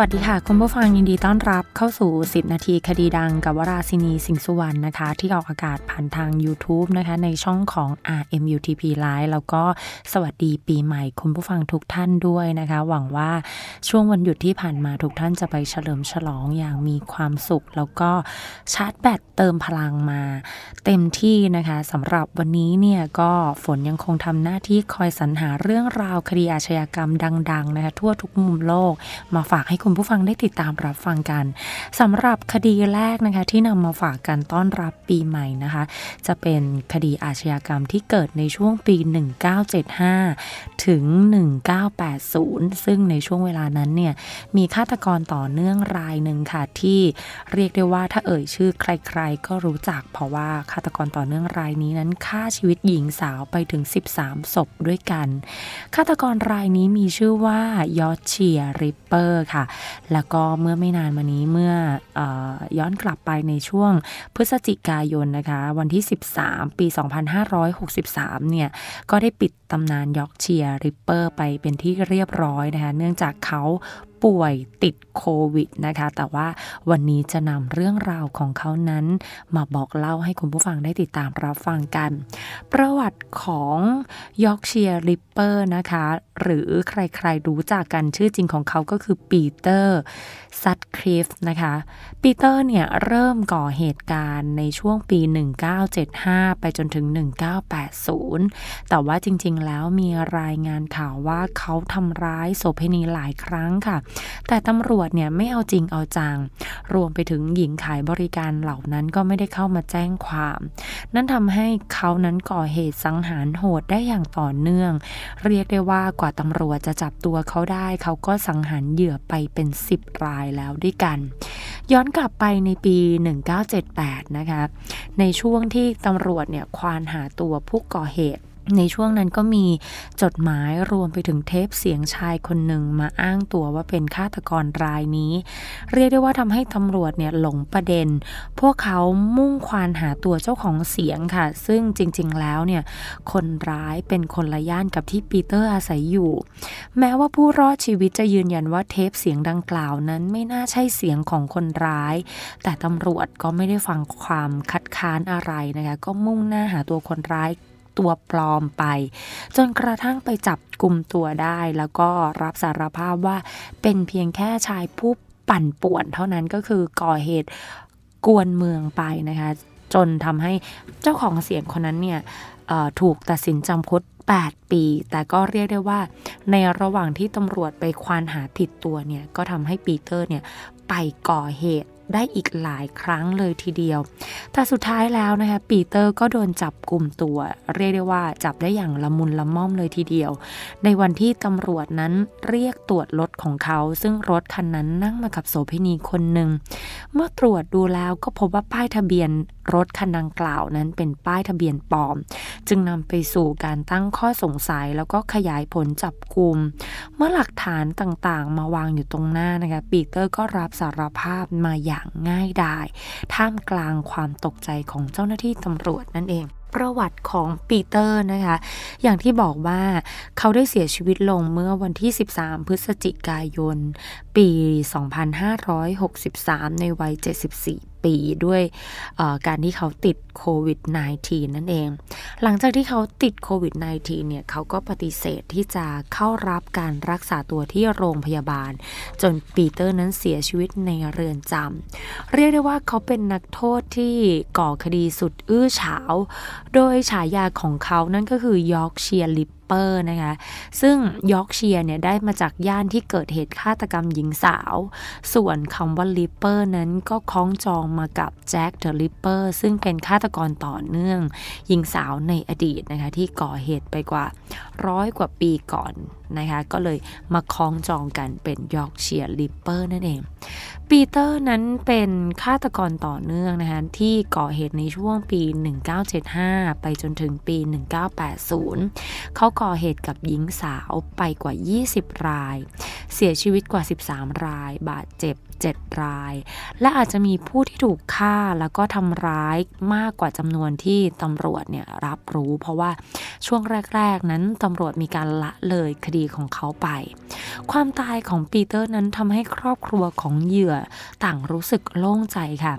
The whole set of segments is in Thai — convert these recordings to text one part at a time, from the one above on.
วัสดีค่ะ คุณผู้ฟังยินดีต้อนรับเข้าสู่ 10 นาทีคดีดังกับวราศินีสิงห์สุวรรณนะคะ ที่ออกอากาศผ่านทาง YouTube นะคะ ในช่องของ RMUTP Live แล้วก็สวัสดีปีใหม่คุณผู้ฟังทุกท่านด้วยนะคะ หวังว่าช่วงวันหยุดที่ผ่านมาทุกท่านจะไปเฉลิมฉลองอย่างมีความสุข แล้วก็ชาร์จแบตเติมพลังมา เต็มที่นะคะสำหรับวันนี้เนี่ยก็ฝนยังคงทำหน้าที่คอยสรรหาเรื่องราวคดีอาชญากรรมดัง ๆ นะคะทั่วทุกมุมโลกมาฝากให้คุณุณผู้ฟังได้ติดตามรับฟังกันสำหรับคดีแรกนะคะที่นำมาฝากกันต้อนรับปีใหม่นะคะ จะเป็นคดีอาชญากรรมที่เกิดในช่วงปี 1975 ถึง 1980 ซึ่งในช่วงเวลานั้นเนี่ยมีฆาตกรต่อเนื่องรายหนึ่งค่ะที่เรียกได้ว่าถ้าเอ่ยชื่อใครๆ ก็รู้จักเพราะว่าฆาตกรต่อเนื่องรายนี้นั้นฆ่าชีวิตหญิงสาวไปถึง 13 ศพด้วยกัน ฆาตกรรายนี้มีชื่อว่ายอเชียริปเปอร์ค่ะแล้วก็เมื่อไม่นานมานี้เมื่ออย้อนกลับไปในช่วงพฤศจิกายนนะคะ วันที่ 13 ปี 2563 เนี่ย ก็ได้ปิดตำนานยอร์กเชียริปเปอร์ไปเป็นที่เรียบร้อยนะคะ เนื่องจากเขาป่วยติดโควิดนะคะ แต่ว่าวันนี้จะนำเรื่องราวของเขานั้น มาบอกเล่าให้คุณผู้ฟังได้ติดตามรับฟังกัน ประวัติของยอร์กเชียร์ริปเปอร์นะคะ หรือใครๆรู้จักกันชื่อจริงของเขาก็คือปีเตอร์ซัตคริฟนะคะปีเตอร์เนี่ยเริ่มก่อเหตุการณ์ในช่วงปี 1975 ไปจนถึง 1980 แต่ว่าจริงๆแล้วมีรายงานข่าวว่าเขาทำร้ายโสเภณีหลายครั้งค่ะแต่ตำรวจเนี่ยไม่เอาจริงเอาจัง รวมไปถึงหญิงขายบริการเหล่านั้นก็ไม่ได้เข้ามาแจ้งความ นั่นทำให้เขานั้นก่อเหตุสังหารโหดได้อย่างต่อเนื่อง เรียกได้ว่ากว่าตำรวจจะจับตัวเขาได้ เขาก็สังหารเหยื่อไปเป็น10รายแล้วด้วยกัน ย้อนกลับไปในปี 1978 นะคะ ในช่วงที่ตำรวจเนี่ยควานหาตัวผู้ก่อเหตุ ในช่วงนั้นก็มีจดหมายรวมไปถึงเทปเสียงชายคนหนึ่งมาอ้างตัวว่าเป็นฆาตกรรายนี้ เรียกได้ว่าทำให้ตำรวจเนี่ยหลงประเด็น พวกเขามุ่งควานหาตัวเจ้าของเสียงค่ะ ซึ่งจริงๆแล้วเนี่ยคนร้ายเป็นคนละย่านกับที่ปีเตอร์อาศัยอยู่ แม้ว่าผู้รอดชีวิตจะยืนยันว่าเทปเสียงดังกล่าวนั้นไม่น่าใช่เสียงของคนร้าย แต่ตำรวจก็ไม่ได้ฟังความคัดค้านอะไรนะคะก็มุ่งหน้าหาตัวคนร้าย ตัวปลอมไป จนกระทั่งไปจับกลุ่มตัวได้ แล้วก็รับสารภาพว่าเป็นเพียงแค่ชายผู้ปั่นป่วนเท่านั้นก็คือก่อเหตุกวนเมืองไปนะคะ จนทำให้เจ้าของเสียงคนนั้นเนี่ยถูกตัดสินจำคุก8 ปี แต่ก็เรียกได้ว่า ในระหว่างที่ตำรวจไปควานหาผิดตัวเนี่ย ก็ทำให้ปีเตอร์เนี่ย ไปก่อเหตุ ได้อีกหลายครั้งเลยทีเดียว แต่สุดท้ายแล้วนะคะปีเตอร์ก็โดนจับกลุ่มตัว เรียกได้ว่าจับได้อย่างละมุนละม่อมเลยทีเดียว ในวันที่ตำรวจนั้นเรียกตรวจรถของเขา ซึ่งรถคันนั้นนั่งมากับโสเภณีคนหนึ่ง เมื่อตรวจดูแล้วก็พบว่าป้ายทะเบียนรถคันดังกล่าวนั้นเป็นป้ายทะเบียนปลอม จึงนำไปสู่การตั้งข้อสงสัยแล้วก็ขยายผลจับกลุ่มเมื่อหลักฐานต่างๆ มาวางอยู่ตรงหน้านะคะปีเตอร์ก็รับสารภาพมาอย่างง่ายดาย ท่ามกลางความตกใจของเจ้าหน้าที่ตำรวจนั่นเองประวัติของปีเตอร์นะคะ อย่างที่บอกว่าเขาได้เสียชีวิตลงเมื่อวันที่ 13 พฤศจิกายน ปี 2563 ในวัย 74 ปี ด้วยการที่เขาติดโควิด -19 นั่นเอง หลังจากที่เขาติดโควิด -19 เนี่ยเขาก็ปฏิเสธที่จะเข้ารับการรักษาตัวที่โรงพยาบาล จนปีเตอร์นั้นเสียชีวิตในเรือนจำเรียกได้ว่าเขาเป็นนักโทษที่ก่อคดีสุดอื้อฉาว โดยฉายาของเขานั่นก็คือยอร์กเชียร์ลิป เปอร์นะคะ ซึ่งยอร์กเชียร์เนี่ยได้มาจากย่านที่เกิดเหตุฆาตกรรมหญิงสาว ส่วนคำว่าลิปเปอร์นั้นก็คล้องจองมากับแจ็คเดอะลิปเปอร์ซึ่งเป็นฆาตกรต่อเนื่องหญิงสาวในอดีตนะคะที่ก่อเหตุไปกว่า ร้อยกว่าปีก่อนนะคะ ก็เลยมาคล้องจองกันเป็นยอร์กเชียร์ลิปเปอร์นั่นเอง ปีเตอร์นั้นเป็นฆาตกรต่อเนื่องนะคะ ที่ก่อเหตุในช่วงปี 1975 ไปจนถึงปี 1980 เขาก่อเหตุกับหญิงสาวไปกว่า 20 ราย เสียชีวิตกว่า 13 ราย บาดเจ็บ 7 ราย และอาจจะมีผู้ที่ถูกฆ่าแล้วก็ทำร้ายมากกว่าจำนวนที่ตำรวจเนี่ยรับรู้ เพราะว่าช่วงแรก ๆ นั้นตำรวจมีการละเลยคดีของเขาไป ความตายของปีเตอร์นั้นทำให้ครอบครัวของเหยื่อต่างรู้สึกโล่งใจค่ะ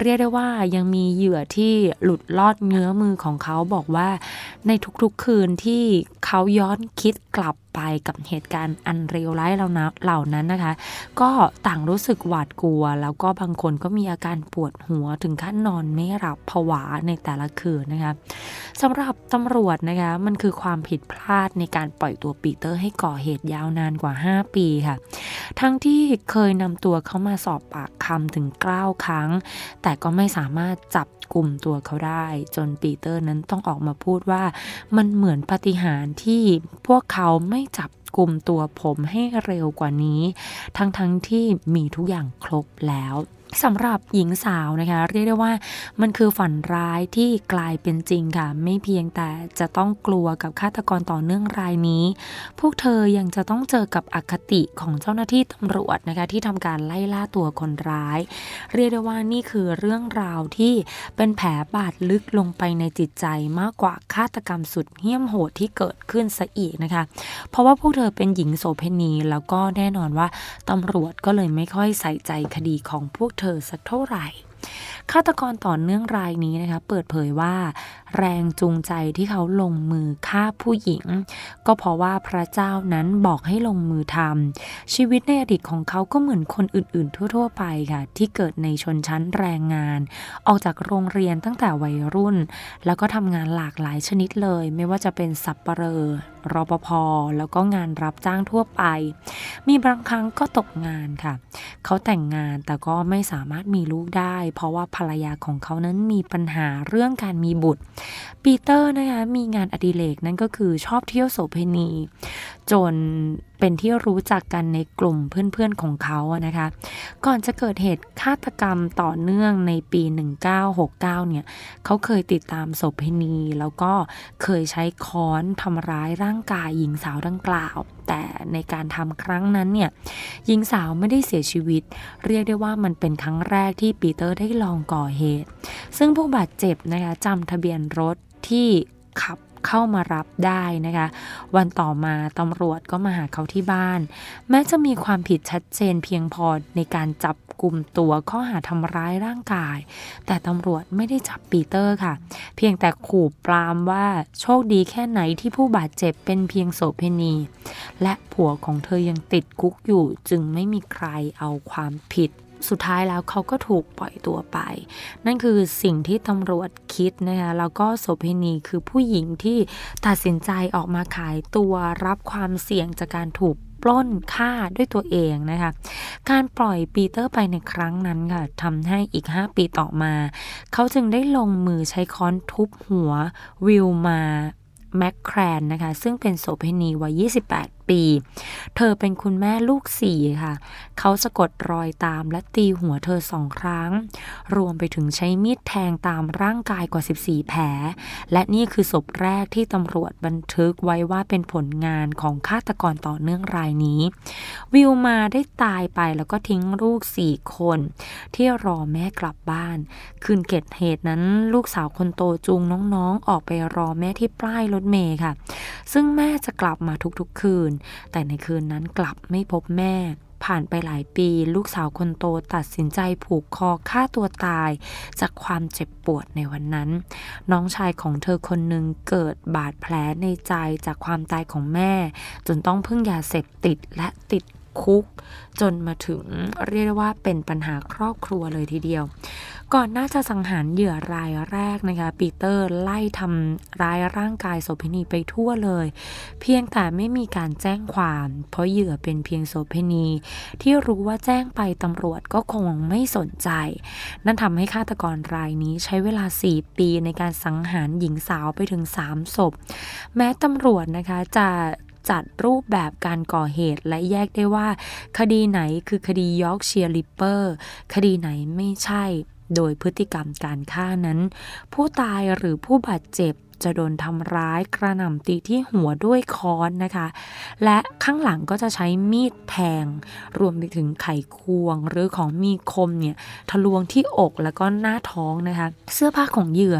เรียกได้ว่ายังมีเหยื่อที่หลุดลอดเงื้อมือของเขาบอกว่า ในทุกๆคืนที่เขาย้อนคิดกลับ ไปกับเหตุการณ์อันเลวร้ายเหล่านั้นนะคะ ก็ต่างรู้สึกหวาดกลัว แล้วก็บางคนก็มีอาการปวดหัวถึงขั้นนอนไม่หลับผวาในแต่ละคืนนะคะสำหรับตำรวจนะคะมันคือความผิดพลาดในการปล่อยตัวปีเตอร์ให้ก่อเหตุยาวนานกว่า 5 ปีค่ะ ทั้งที่เคยนำตัวเขามาสอบปากคำถึง 9 ครั้ง แต่ก็ไม่สามารถจับกลุ่มตัวเขาได้ จนปีเตอร์นั้นต้องออกมาพูดว่ามันเหมือนปฏิหารที่พวกเขาไม่จับกลุ่มตัวผมให้เร็วกว่านี้ ทั้งๆทที่มีทุกอย่างครบแล้ว สำหรับหญิงสาวนะคะเรียกได้ว่ามันคือฝันร้ายที่กลายเป็นจริงค่ะ ไม่เพียงแต่จะต้องกลัวกับฆาตกรต่อเนื่องรายนี้ พวกเธอยังจะต้องเจอกับอคติของเจ้าหน้าที่ตำรวจนะคะที่ทำการไล่ล่าตัวคนร้าย เรียกได้ว่านี่คือเรื่องราวที่เป็นแผลบาดลึกลงไปในจิตใจมากกว่าฆาตกรรมสุดเหี้ยมโหดที่เกิดขึ้นซะอีกนะคะ เพราะว่าพวกเธอเป็นหญิงโสเภณีแล้วก็แน่นอนว่าตำรวจก็เลยไม่ค่อยใส่ใจคดีของพวกเธอสักเท่าไหร่ฆาตกรต่อเนื่องรายนี้นะคะเปิดเผยว่า แรงจูงใจที่เขาลงมือฆ่าผู้หญิง ก็เพราะว่าพระเจ้านั้นบอกให้ลงมือทำชีวิตในอดีตของเขาก็เหมือนคนอื่นๆ ทั่ว ๆ ไปค่ะ ที่เกิดในชนชั้นแรงงาน ออกจากโรงเรียนตั้งแต่วัยรุ่น แล้วก็ทำงานหลากหลายชนิดเลย ไม่ว่าจะเป็นสับปเหร่อ รปภแล้วก็งานรับจ้างทั่วไป มีบางครั้งก็ตกงานค่ะ เขาแต่งงานแต่ก็ไม่สามารถมีลูกได้ เพราะว่าภรรยาของเขานั้นมีปัญหาเรื่องการมีบุตร ปีเตอร์นะคะมีงานอดิเรกนั่นก็คือชอบเที่ยวโสเพณี จนเป็นที่รู้จักกันในกลุ่มเพื่อนๆของเขานะคะ ก่อนจะเกิดเหตุฆาตกรรมต่อเนื่องในปี 1969 เนี่ย เขาเคยติดตามโสเภณีแล้วก็เคยใช้ค้อนทำร้ายร่างกายหญิงสาวดังกล่าว แต่ในการทำครั้งนั้นเนี่ย หญิงสาวไม่ได้เสียชีวิต เรียกได้ว่ามันเป็นครั้งแรกที่ปีเตอร์ได้ลองก่อเหตุ ซึ่งผู้บาดเจ็บนะคะจำทะเบียนรถที่ขับ เข้ามารับได้นะคะ วันต่อมาตำรวจก็มาหาเขาที่บ้าน แม้จะมีความผิดชัดเจนเพียงพอในการจับกลุ่มตัวข้อหาทำร้ายร่างกาย แต่ตำรวจไม่ได้จับปีเตอร์ค่ะ เพียงแต่ขู่ปรามว่าโชคดีแค่ไหนที่ผู้บาดเจ็บเป็นเพียงโสเพณี และผัวของเธอยังติดคุกอยู่จึงไม่มีใครเอาความผิด สุดท้ายแล้วเขาก็ถูกปล่อยตัวไป นั่นคือสิ่งที่ตำรวจคิดนะคะแล้วก็โสเภณีคือผู้หญิงที่ตัดสินใจออกมาขายตัวรับความเสี่ยงจากการถูกปล้นฆ่าด้วยตัวเองนะคะ การปล่อยปีเตอร์ไปในครั้งนั้นค่ะทำให้อีก 5 ปีต่อมา เขาจึงได้ลงมือใช้ค้อนทุบหัววิลมาแมคแครนนะคะ ซึ่งเป็นโสเภณีวัย 28 ปี เธอเป็นคุณแม่ลูกสี่ค่ะ เขาสะกดรอยตามและตีหัวเธอสองครั้ง รวมไปถึงใช้มีดแทงตามร่างกายกว่า 14 แผล และนี่คือศพแรกที่ตำรวจบันทึกไว้ว่าเป็นผลงานของฆาตกรต่อเนื่องรายนี้ วิวมาได้ตายไปแล้วก็ทิ้งลูกสี่คน ที่รอแม่กลับบ้าน คืนเกิดเหตุนั้นลูกสาวคนโตจูงน้องๆ ออกไปรอแม่ที่ป้ายรถเมย์ค่ะ ซึ่งแม่จะกลับมาทุกๆคืน แต่ในคืนนั้นกลับไม่พบแม่ ผ่านไปหลายปี ลูกสาวคนโตตัดสินใจผูกคอฆ่าตัวตาย จากความเจ็บปวดในวันนั้น น้องชายของเธอคนหนึ่งเกิดบาดแผลในใจจากความตายของแม่ จนต้องพึ่งยาเสพติดและติด คุก จนมาถึงเรียกว่าเป็นปัญหาครอบครัวเลยทีเดียว ก่อนน่าจะสังหารเหยื่อรายแรกนะคะปีเตอร์ไล่ทำร้ายร่างกายโสเภณีไปทั่วเลย เพียงแต่ไม่มีการแจ้งความ เพราะเหยื่อเป็นเพียงโสเภณี ที่รู้ว่าแจ้งไปตำรวจก็คงไม่สนใจ นั่นทำให้ฆาตกรรายนี้ใช้เวลา 4 ปีในการสังหารหญิงสาวไปถึง 3 ศพ แม้ตำรวจนะคะจะ จัดรูปแบบการก่อเหตุและแยกได้ว่า คดีไหนคือคดียอร์กเชียร์ลิปเปอร์คดีไหนไม่ใช่โดยพฤติกรรมการฆ่านั้น ผู้ตายหรือผู้บาดเจ็บ จะโดนทำร้ายกระหน่ำตีที่หัวด้วยค้อนนะคะ และข้างหลังก็จะใช้มีดแทง รวมไปถึงไขควง หรือของมีคมเนี่ยทะลวงที่อกแล้วก็หน้าท้องนะคะ เสื้อผ้าของเหยื่อ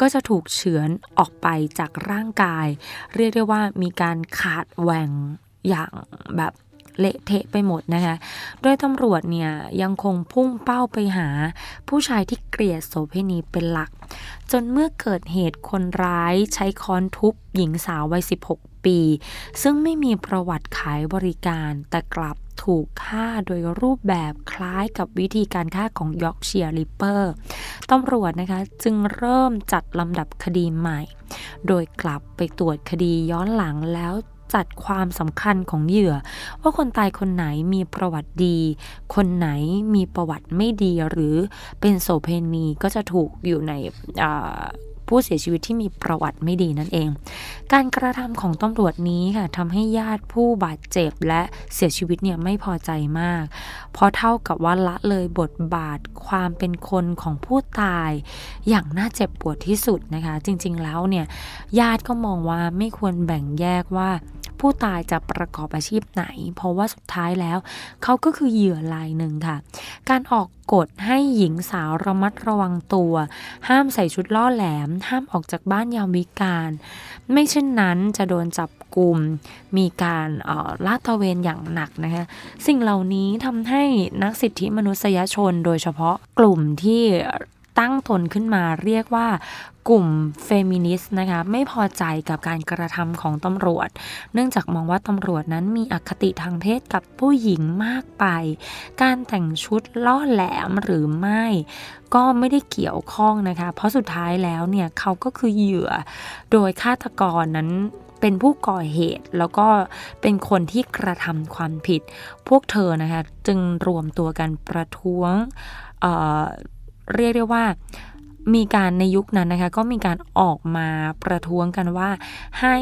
ก็จะถูกเฉือนออกไปจากร่างกาย เรียกได้ว่ามีการขาดแหว่งอย่างแบบ เละเทะไปหมดนะคะ โดยตำรวจเนี่ยยังคงพุ่งเป้าไปหา ผู้ชายที่เกลียดโสเภณีเป็นหลัก จนเมื่อเกิดเหตุคนร้ายใช้ค้อนทุบหญิงสาววัย 16 ปี ซึ่งไม่มีประวัติขายบริการแต่กลับถูกฆ่าโดยรูปแบบคล้ายกับวิธีการฆ่าของยอร์กเชียร์ริปเปอร์ตำรวจนะคะจึงเริ่มจัดลำดับคดีใหม่ โดยกลับไปตรวจคดีย้อนหลังแล้ว จัดความสำคัญของเหยื่อ ว่าคนตายคนไหนมีประวัติดี คนไหนมีประวัติไม่ดีหรือเป็นโสเพณีก็จะถูกอยู่ใน ผู้เสียชีวิตที่มีประวัติไม่ดีนั่นเอง การกระทำของตำรวจนี้ค่ะทำให้ญาติผู้บาดเจ็บและเสียชีวิตเนี่ยไม่พอใจมาก เพราะเท่ากับว่าละเลยบทบาทความเป็นคนของผู้ตายอย่างน่าเจ็บปวดที่สุดนะคะ จริงๆแล้วเนี่ยญาติก็มองว่าไม่ควรแบ่งแยกว่า ผู้ตายจะประกอบอาชีพไหน เพราะว่าสุดท้ายแล้ว เขาก็คือเหยื่อรายหนึ่งค่ะ การออกกฎให้หญิงสาวระมัดระวังตัว ห้ามใส่ชุดล่อแหลม ห้ามออกจากบ้านยามวิกาลไม่เช่นนั้นจะโดนจับกลุ่มมีการลาดตระเวนอย่างหนักนะคะสิ่งเหล่านี้ทำให้นักสิทธิมนุษยชนโดยเฉพาะกลุ่มที่ ตั้งตนขึ้นมาเรียกว่ากลุ่มเฟมินิสต์นะคะไม่พอใจกับการกระทำของตำรวจ เนื่องจากมองว่าตำรวจนั้นมีอคติทางเพศกับผู้หญิงมากไป การแต่งชุดล่อแหลมหรือไม่ ก็ไม่ได้เกี่ยวข้องนะคะ เพราะสุดท้ายแล้วเนี่ยเขาก็คือเหยื่อ โดยฆาตกรนั้นเป็นผู้ก่อเหตุ แล้วก็เป็นคนที่กระทำความผิด พวกเธอนะคะจึงรวมตัวกันประท้วง เรียกได้ว่ามีการในยุคนั้นนะคะก็มีการออกมาประท้วงกันว่าให้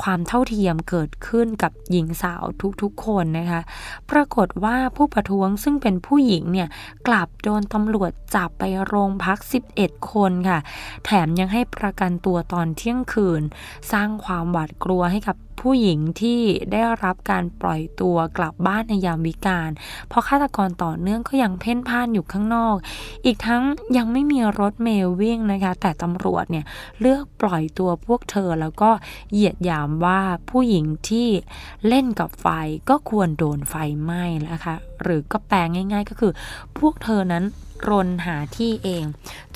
ความเท่าเทียมเกิดขึ้นกับหญิงสาวทุกๆคนนะคะปรากฏว่าผู้ประท้วงซึ่งเป็นผู้หญิงเนี่ยกลับโดนตำรวจจับไปโรงพัก 11 คนค่ะ แถมยังให้ประกันตัวตอนเที่ยงคืน สร้างความหวาดกลัวให้กับ ผู้หญิงที่ได้รับการปล่อยตัวกลับบ้านในยามวิกาลเพราะฆาตกรต่อเนื่องก็ยังเพ่นพ่านอยู่ข้างนอก อีกทั้งยังไม่มีรถเมล์วิ่งนะคะ แต่ตำรวจเนี่ยเลือกปล่อยตัวพวกเธอแล้วก็เหยียดยามว่าผู้หญิงที่เล่นกับไฟก็ควรโดนไฟไหม้นะคะ หรือก็แปลงง่าย ๆ ก็คือ พวกเธอนั้นรนหาที่เอง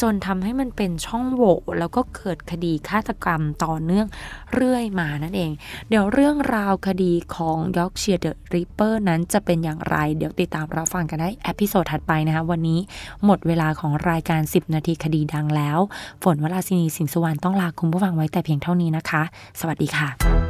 จนทำให้มันเป็นช่องโหว่แล้วก็เกิดคดีฆาตกรรมต่อเนื่องเรื่อยมานั่นเอง เดี๋ยวเรื่องราวคดีของยอร์กเชียร์เดอะริปเปอร์นั้นจะเป็นอย่างไร เดี๋ยวติดตามรับฟังกันได้อพิโซดถัดไปนะคะ วันนี้หมดเวลาของรายการ 10 นาทีคดีดังแล้ว ฝนวราศินีสิงสุวรรณต้องลาคุณผู้ฟังไว้แต่เพียงเท่านี้นะคะ สวัสดีค่ะ